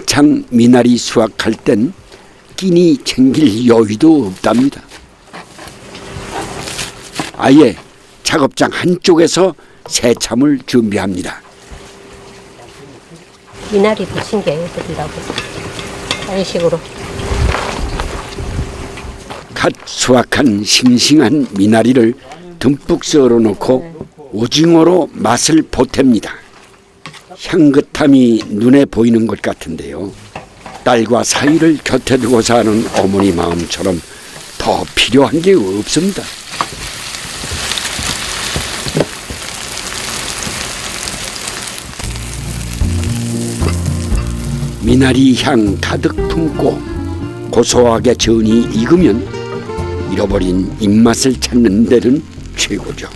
한창 미나리 수확할 땐 끼니 챙길 여유도 없답니다. 아예 작업장 한쪽에서 새참을 준비합니다. 미나리 부친 게 드리려고 이런 식으로 갓 수확한 싱싱한 미나리를 듬뿍 썰어 놓고 오징어로 맛을 보탭니다. 향긋함이 눈에 보이는 것 같은데요. 딸과 사이를 곁에 두고 사는 어머니 마음처럼 더 필요한 게 없습니다. 미나리 향 가득 품고 고소하게 전이 익으면 잃어버린 입맛을 찾는 데는 최고죠.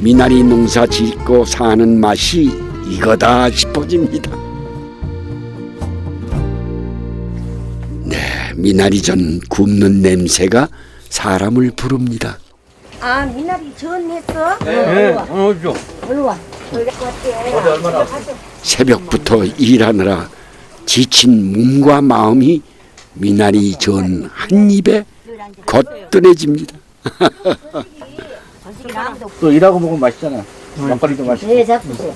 미나리 농사 짓고 사는 맛이 이거다 싶어집니다. 네, 미나리 전 굽는 냄새가 사람을 부릅니다. 아 미나리 전 했어? 네, 어, 죠 얼른 와 새벽부터 일하느라 지친 몸과 마음이 미나리 전 한 입에 거뜬해집니다. 또 일하고 먹으면 맛있잖아. 막걸리도 맛있고. 네 잡수세요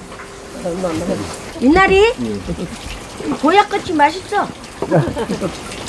미나리? 보약같이 맛있어